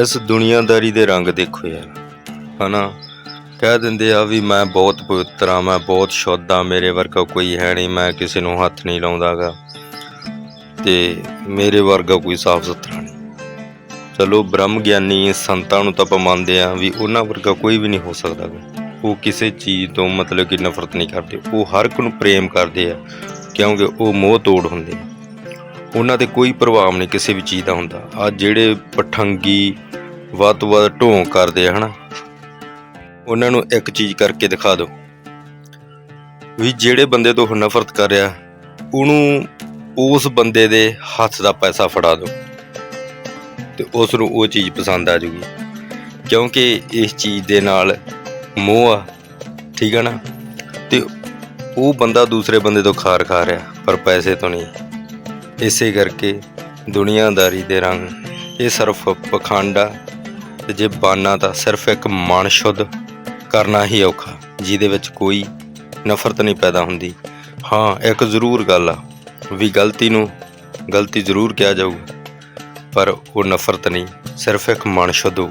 ਇਸ ਦੁਨੀਆਦਾਰੀ ਦੇ ਰੰਗ ਦੇਖੋ ਯਾਰ। ਹਨਾ? ਕਹਿ ਦਿੰਦੇ ਆ ਵੀ ਮੈਂ ਬਹੁਤ ਪਵਿੱਤਰ ਆ, ਮੈਂ ਬਹੁਤ ਸ਼ੁੱਧ ਆ, ਮੇਰੇ ਵਰਗਾ ਕੋਈ ਹੈ ਨਹੀਂ, ਮੈਂ ਕਿਸੇ ਨੂੰ ਹੱਥ ਨਹੀਂ ਲਾਉਂਦਾਗਾ। ਤੇ ਮੇਰੇ ਵਰਗਾ ਕੋਈ ਸਾਫ਼ ਸੁਥਰਾ ਨਹੀਂ। ਚਲੋ ਬ੍ਰਹਮ ਗਿਆਨੀ ਸੰਤਾਂ ਨੂੰ ਤਾਂ ਆਪਾਂ ਮੰਨਦੇ ਆ ਵੀ ਉਹਨਾਂ ਵਰਗਾ ਕੋਈ ਵੀ ਨਹੀਂ ਹੋ ਸਕਦਾ ਗਾ। ਉਹ ਕਿਸੇ ਚੀਜ਼ ਤੋਂ ਮਤਲਬ ਕਿ ਨਫ਼ਰਤ ਨਹੀਂ ਕਰਦੇ। ਉਹ ਹਰ ਇੱਕ ਨੂੰ ਪ੍ਰੇਮ ਕਰਦੇ ਆ, ਕਿਉਂਕਿ ਉਹ ਮੋਹ ਤੋੜ ਹੁੰਦੇ ਆ। ਉਹਨਾਂ ਤੇ ਕੋਈ ਪ੍ਰਭਾਵ ਨਹੀਂ ਕਿਸੇ ਵੀ ਚੀਜ਼ ਦਾ ਹੁੰਦਾ। ਆ ਜਿਹੜੇ ਪਠੰਗੀ ਵੱਧ ਤੋਂ ਵੱਧ ਢੋਂ ਕਰਦੇ ਆ, ਹਨਾ? ਉਹਨਾਂ ਨੂੰ ਇੱਕ ਚੀਜ਼ ਕਰਕੇ ਦਿਖਾ ਦਿਓ। ਵੀ ਜਿਹੜੇ ਬੰਦੇ ਤੋਂ ਉਹ ਨਫ਼ਰਤ ਕਰ ਰਿਹਾ, ਉਹਨੂੰ ਉਸ ਬੰਦੇ ਦੇ ਹੱਥ ਦਾ ਪੈਸਾ ਫੜਾ ਦਿਓ। ਤੇ ਉਸ ਨੂੰ ਉਹ ਚੀਜ਼ ਪਸੰਦ ਆ ਜੂਗੀ। ਕਿਉਂਕਿ ਇਸ ਚੀਜ਼ ਦੇ ਨਾਲ ਮੋਹ ਆ, ਠੀਕ ਹੈ ਨਾ? ਤੇ ਉਹ ਬੰਦਾ ਦੂਸਰੇ ਬੰਦੇ ਤੋਂ ਖਾਰ ਖਾ ਰਿਹਾ, ਪਰ ਪੈਸੇ ਤੋਂ ਨਹੀਂ। ਇਸੇ ਕਰਕੇ ਦੁਨੀਆਦਾਰੀ ਦੇ ਰੰਗ, ਇਹ ਸਿਰਫ ਪਖੰਡ ਆ ਤੇ ਜੇ ਬਾਨਾ ਤਾਂ ਸਿਰਫ ਇੱਕ ਮਨ ਸ਼ੁੱਧ ਕਰਨਾ ਹੀ ਔਖਾ, ਜਿਹਦੇ ਵਿੱਚ ਕੋਈ ਨਫ਼ਰਤ ਨਹੀਂ ਪੈਦਾ ਹੁੰਦੀ। ਹਾਂ, ਇੱਕ ਜ਼ਰੂਰ ਗੱਲ ਆ, ਵੀ ਗਲਤੀ ਨੂੰ ਗਲਤੀ ਜ਼ਰੂਰ ਕਿਹਾ ਜਾਊਗਾ ਪਰ ਉਹ ਨਫ਼ਰਤ ਨਹੀਂ, ਸਿਰਫ ਇੱਕ ਮਨ ਸ਼ੁੱਧ ਹੋਊ।